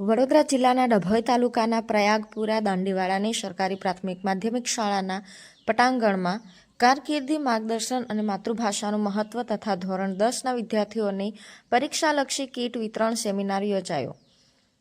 વડોદરા જિલ્લાના ડભોઈ તાલુકાના પ્રયાગપુરા દાંડીવાડાની સરકારી પ્રાથમિક માધ્યમિક શાળાના પટાંગણમાં કારકિર્દી, માર્ગદર્શન અને માતૃભાષાનું મહત્વ તથા ધોરણ દસના વિદ્યાર્થીઓની પરીક્ષાલક્ષી કીટ વિતરણ સેમિનાર યોજાયો.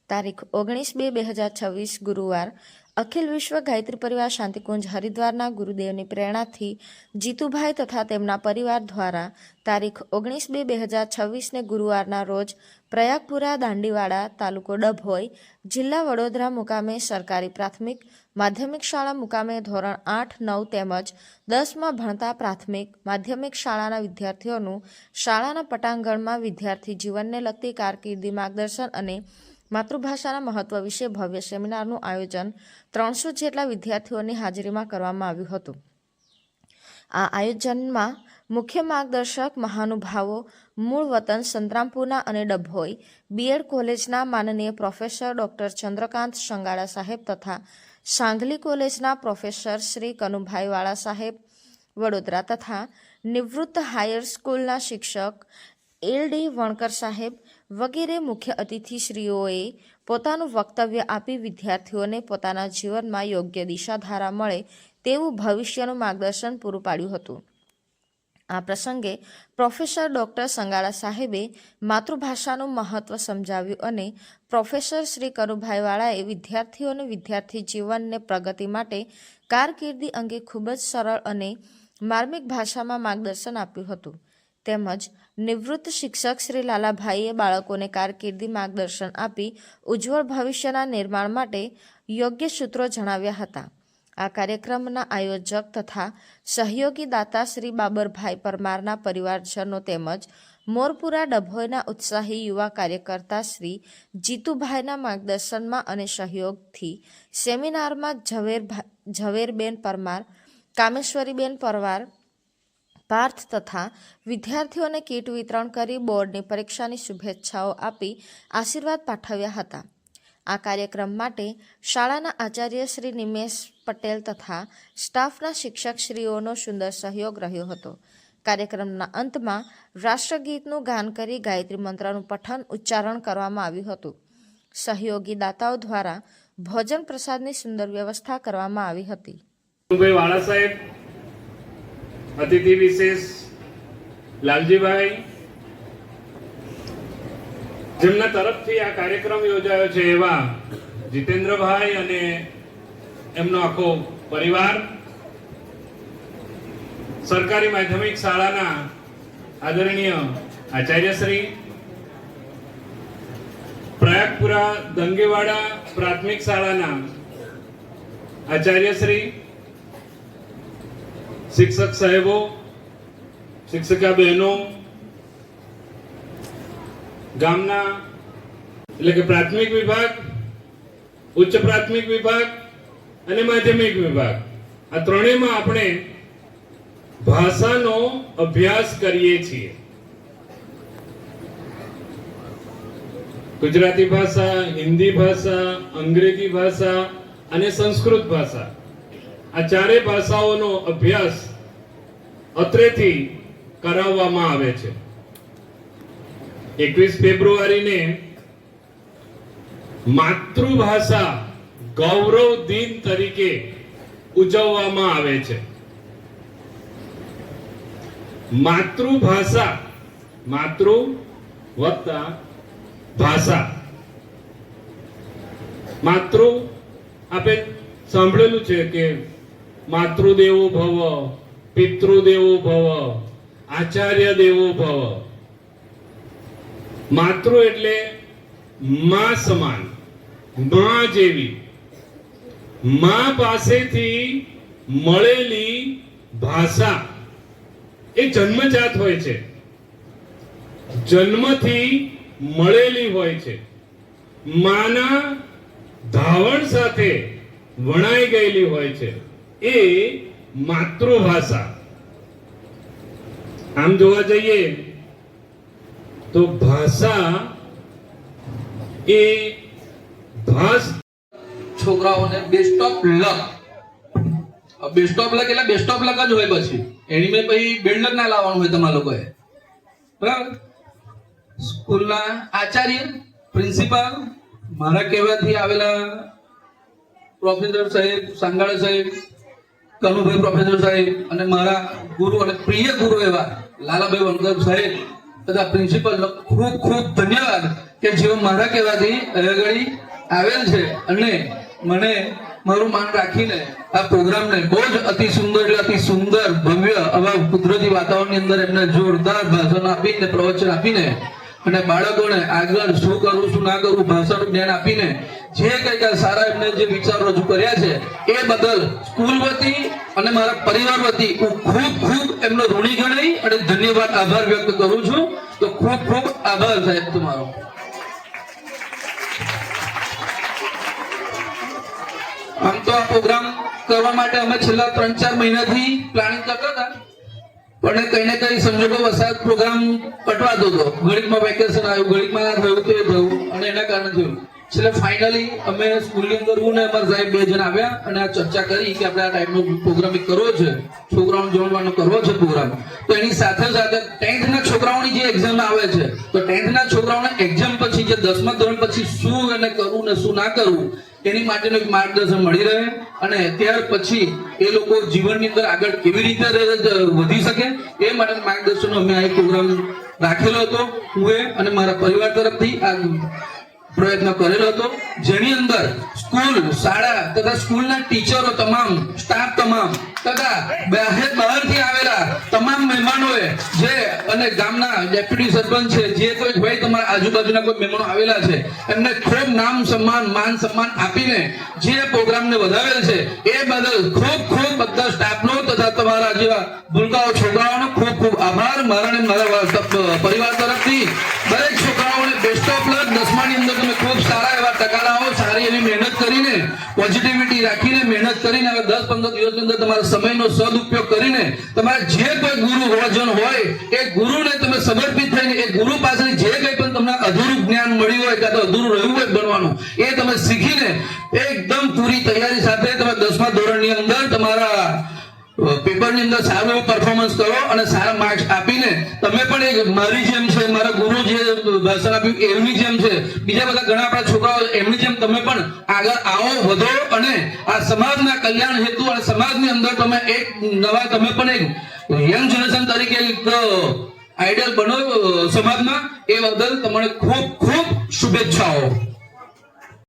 તારીખ ઓગણીસ બે બે હજાર છવ્વીસ ગુરુવાર અખિલ વિશ્વ ગાયત્રી પરિવાર શાંતિકુંજ હરિદ્વારના ગુરુદેવની પ્રેરણાથી જીતુભાઈ તથા તેમના પરિવાર દ્વારા તારીખ ઓગણીસ બે બે હજાર છવ્વીસને ગુરુવારના રોજ પ્રયાગપુરા દાંડીવાડા તાલુકો ડભોઈ જિલ્લા વડોદરા મુકામે સરકારી પ્રાથમિક, માધ્યમિક શાળા મુકામે ધોરણ આઠ, નવ તેમજ દસમાં ભણતા પ્રાથમિક, માધ્યમિક શાળાના વિદ્યાર્થીઓનું શાળાના પટાંગણમાં વિદ્યાર્થી જીવનને લગતી કારકિર્દી માર્ગદર્શન અને માતૃભાષાના મહત્વ વિશે ભવ્ય સેમિનારનું આયોજન ત્રણસો જેટલા વિદ્યાર્થીઓની હાજરીમાં કરવામાં આવ્યું હતું. આ આયોજનમાં મુખ્ય માર્ગદર્શક મહાનુભાવો મૂળ વતન સંતરામપુરના અને ડભોઈ, બીએડ કોલેજના માનનીય પ્રોફેસર ડૉક્ટર ચંદ્રકાંત શંગાળા સાહેબ તથા સાંગલી કોલેજના પ્રોફેસર શ્રી કનુભાઈ વાળા સાહેબ વડોદરા તથા નિવૃત્ત હાયર સ્કૂલના શિક્ષક એલ ડી વણકર સાહેબ વગેરે મુખ્ય અતિથિશ્રીઓએ પોતાનું વક્તવ્ય આપી વિદ્યાર્થીઓને પોતાના જીવનમાં યોગ્ય દિશાધારા મળે તેવું ભવિષ્યનું માર્ગદર્શન પૂરું પાડ્યું હતું. આ પ્રસંગે પ્રોફેસર ડૉક્ટર સંગાળા સાહેબે માતૃભાષાનું મહત્વ સમજાવ્યું અને પ્રોફેસર શ્રી કરુભાઈવાળાએ વિદ્યાર્થીઓને વિદ્યાર્થી જીવનને પ્રગતિ માટે કારકિર્દી અંગે ખૂબ જ સરળ અને માર્મિક ભાષામાં માર્ગદર્શન આપ્યું હતું. તેમજ નિવૃત્ત શિક્ષક શ્રી લાલાભાઈએ બાળકોને કારકિર્દી માર્ગદર્શન આપી ઉજ્જવળ ભવિષ્યના નિર્માણ માટે યોગ્ય સૂત્રો જણાવ્યા હતા. આ કાર્યક્રમના આયોજક તથા સહયોગી દાતા શ્રી બાબરભાઈ પરમારના પરિવારજનો તેમજ મોરપુરા ડભોઈના ઉત્સાહી યુવા કાર્યકર્તા શ્રી જીતુભાઈના માર્ગદર્શનમાં અને સહયોગથી સેમિનારમાં ઝવેરભા, ઝવેરબેન પરમાર, કામેશ્વરીબેન પરવાર પાર્થ તથા વિદ્યાર્થીઓને કીટ વિતરણ કરી બોર્ડની પરીક્ષાની શુભેચ્છાઓ આપી આશીર્વાદ પાઠવ્યા હતા. આ કાર્યક્રમ માટે શાળાના આચાર્ય શ્રી નિમેશ પટેલ તથા સ્ટાફના શિક્ષકશ્રીઓનો સુંદર સહયોગ રહ્યો હતો. કાર્યક્રમના અંતમાં રાષ્ટ્રગીતનું ગાન કરી ગાયત્રી મંત્રનું પઠન ઉચ્ચારણ કરવામાં આવ્યું હતું. સહયોગી દાતાઓ દ્વારા ભોજન પ્રસાદની સુંદર વ્યવસ્થા કરવામાં આવી હતી. વાળા સાહેબ અતિથિ વિશેષ લાલજીભાઈ, જેમના તરફથી આ કાર્યક્રમ યોજાયો છે એવા જીતેન્દ્રભાઈ અને એમનો આખો પરિવાર. સરકારી માધ્યમિક શાળાના આદરણીય આચાર્યશ્રી, પ્રયાગપુરા દંગેવાડા પ્રાથમિક શાળાના આચાર્યશ્રી શિક્ષક સાહેબો, શિક્ષિકા બહેનો, ગામના એટલે કે પ્રાથમિક વિભાગ, ઉચ્ચ પ્રાથમિક વિભાગ અને માધ્યમિક વિભાગ. આ ત્રણેયમાં આપણે ભાષાનો અભ્યાસ કરીએ છીએ. ગુજરાતી ભાષા, હિન્દી ભાષા, અંગ્રેજી ભાષા અને સંસ્કૃત ભાષા. આ ચારે ભાષાઓનો અભ્યાસ અત્રેથી કરાવવામાં આવે છે. એકવીસ ફેબ્રુઆરીને માતૃભાષા ગૌરવ દિન તરીકે ઉજવવામાં આવે છે. માતૃભાષા, માતૃ વત્તા ભાષા. માતૃ આપણે સાંભળેલું છે કે માતૃદેવો ભવ, પિતૃદેવો ભવ આચાર્ય દેવો ભવ. માતૃ એટલે માં સમાન, માં જેવી. માં પાસેથી મળેલી ભાષા એ જન્મજાત હોય છે. જન્મથી મળેલી હોય છે. માના ધાવણ સાથે વણાઈ ગયેલી હોય છે. એ માતૃભાષા. આમ જોવા જઈએ તો ભાષા એ ભાષ છોકરાઓને best of luck best of luck એટલે બેસ્ટ ઓફ લક જ હોય પછી. એની મેં પછી લક ના લાવવાનું હોય તમારા લોકોએ. બરાબર? સ્કૂલના આચાર્ય પ્રિન્સિપાલ મારા કહેવાથી આવેલા પ્રોફેસર સાહેબ, સાંગાળા સાહેબ કનુભાઈ પ્રોફેસર સાહેબ અને મારા ગુરુ અને પ્રિય ગુરુ એવા લાલાભાઈ વનકર સાહેબ તથા પ્રિન્સિપલ ખૂબ ખૂબ ધન્યવાદ કે જેઓ મારા કહેવાથી આગળી આવેલ છે અને મને મારું માન રાખીને આ પ્રોગ્રામને બહુ જ અતિ સુંદર એટલે અતિ સુંદર ભવ્ય આવા કુદરતી વાતાવરણની અંદર એમને જોરદાર ભાષણ આપીને પ્રવચન આપીને અને બાળકોને આગળ શું કરવું શું ના કરવું ભાષાનું જ્ઞાન આપીને જે કંઈક સારા એમને જે વિચાર રજૂ કર્યા છે, એ બદલ સ્કૂલ વતી અને મારા પરિવાર વતી હું ખૂબ ખૂબ એમનો ઋણી ગણાઈ અને ધન્યવાદ આભાર વ્યક્ત કરું છું. તો ખૂબ ખૂબ આભાર સાહેબ તમારો. આમ તો આ પ્રોગ્રામ કરવા માટે અમે છેલ્લા ત્રણ ચાર મહિનાથી પ્લાનિંગ કરતા હતા. પણ કઈ ને કઈ સંજોગો વસાત પ્રોગ્રામ પટવાતો હતો ગણિતમાં વેકેશન આવ્યું, ગણિતમાં થયું તે થયું, અને એના કારણે થયું. છેલ્લે ફાઇનલી અમે સ્કૂલની અંદર હું ને અમારા સાહેબ બે જણ આવ્યા અને આ ચર્ચા કરી કે આપણે આ ટાઈપનો પ્રોગ્રામ કરવો છે. છોકરાઓને જોડવાનો કરવો છે પ્રોગ્રામ તો એની સાથે સાથે ટેન્થના છોકરાઓની જે એક્ઝામ આવે છે, તો ટેન્થના છોકરાઓને એક્ઝામ પછી જે દસમા ધોરણ પછી શું એને કરવું ને શું ના કરવું એની માટેનું એક માર્ગદર્શન મળી રહે અને ત્યાર પછી એ લોકો જીવનની અંદર આગળ કેવી રીતે વધી શકે એ માટે માર્ગદર્શનનો અમે આ પ્રોગ્રામ રાખેલો હતો, હું એ અને મારા પરિવાર તરફથી આ પ્રયત્ન કરેલો હતો. જેની અંદર સ્કૂલ, શાળા તથા સ્કૂલના ટીચરો તમામ સ્ટાફ તમામ તથા બહાર, બહારથી આવેલા તમામ મહેમાનોએ જે અને ગામના ડેપ્યુટી સરપંચ છે, જે કોઈ ભાઈ તમારા આજુબાજુના કોઈ મહેમાનો આવેલા છે, એમને ખૂબ નામ સન્માન, માન સન્માન આપીને જે પ્રોગ્રામને વધાવેલ છે, એ બદલ ખૂબ ખૂબ બધા સ્ટાફનો તથા તમારા જેવા ભૂલકાઓ, છોકરાઓનો ખૂબ ખૂબ આભાર. મારા અને મારા પરિવાર તરફથી દરેક છોકરાઓને સારી એવી મહેનત કરીને પોઝિટિવિટી રાખીને, મહેનત કરીને હવે દસ પંદર દિવસની અંદર તમારા સમયનો સદુપયોગ કરીને, તમારા જે કોઈ ગુરુ વજન હોય, એ ગુરુને તમે સમર્પિત થઈને, એ ગુરુ પાસેથી જે કંઈ પણ તમને અધૂરું જ્ઞાન મળ્યું હોય કાં તો અધૂરું રહ્યું હોય બનવાનું, એ તમે શીખીને, એકદમ પૂરી તૈયારી સાથે તમે દસમા ધોરણની અંદર તમારા પેપરની અંદર સારું એવું પરફોર્મન્સ કરો અને સારા માર્ક્સ આપીને તમે પણ એક મારી જેમ છે મારા ગુરુ જે ભાષણ આપ્યું, એમની જેમ છે. બીજા બધા ઘણા આપણા છોકરાઓ એમની જેમ તમે પણ આગળ આવો, વધો અને આ સમાજના કલ્યાણ હેતુ અને સમાજની અંદર તમે એક નવા તમે પણ એક યંગ જનરેશન તરીકે એક આઈડિયલ બનો સમાજમાં. એ બદલ તમને ખૂબ ખૂબ શુભેચ્છાઓ.